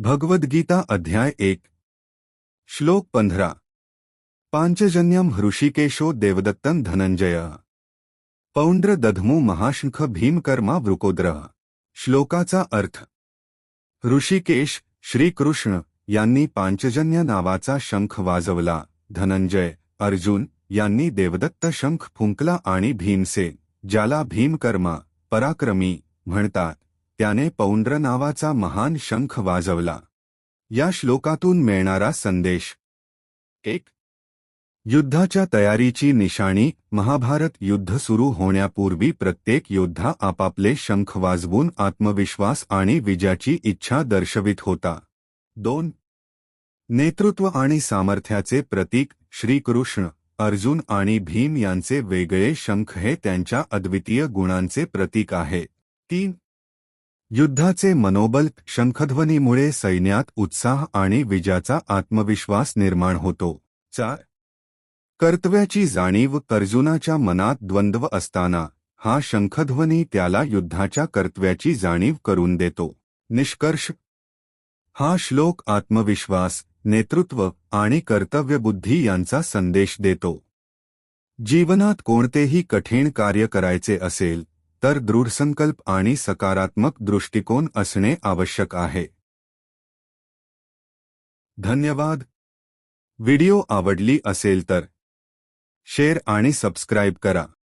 भगवद्गीता अध्याय एक. श्लोक पंधरा. पांचजन्यम हृषिकेशो देवदत्तन धनंजय. पौंड्र दधमू महाशंख भीमकर्मा वृकोद्र. श्लोकाचा अर्थ. ऋषिकेश श्रीकृष्ण यांनी पांचजन्य नावाचा शंख वाजवला. धनंजय अर्जुन यांनी देवदत्त शंख फुंकला आणि भीमसेन ज्याला भीमकर्मा पराक्रमी म्हणतात. त्याने पौंड्र नावाचा महान शंख वाजवला. या श्लोकातून मिळणारा संदेश. एक. युद्धाच्या तयारीची निशाणी महाभारत युद्ध सुरू होण्यापूर्वी प्रत्येक योद्धा आपापले शंख वाजवून आत्मविश्वास आणि विजयाची इच्छा दर्शवित होता. दोन. नेतृत्व आणि सामर्थ्याचे प्रतीक श्रीकृष्ण अर्जुन आणि भीम यांचे वेगळे शंख हे त्यांच्या अद्वितीय गुणांचे प्रतीक आहे. तीन. युद्धाचे मनोबल शंखध्वनीमुळे सैन्यात उत्साह आणि विजाचा आत्मविश्वास निर्माण होतो. चार कर्तव्याची जाणीव अर्जुनाच्या मनात द्वंद्व असताना हा शंखध्वनी त्याला युद्धाच्या कर्तव्याची जाणीव करून देतो. निष्कर्ष. हा श्लोक आत्मविश्वास नेतृत्व आणि कर्तव्यबुद्धी यांचा संदेश देतो. जीवनात कोणतेही कठीण कार्य करायचे असेल तर दृढसंकल्प आणि सकारात्मक दृष्टिकोन असणे आवश्यक आहे. धन्यवाद. व्हिडिओ आवडली असेल तर शेअर आणि सबस्क्राईब करा.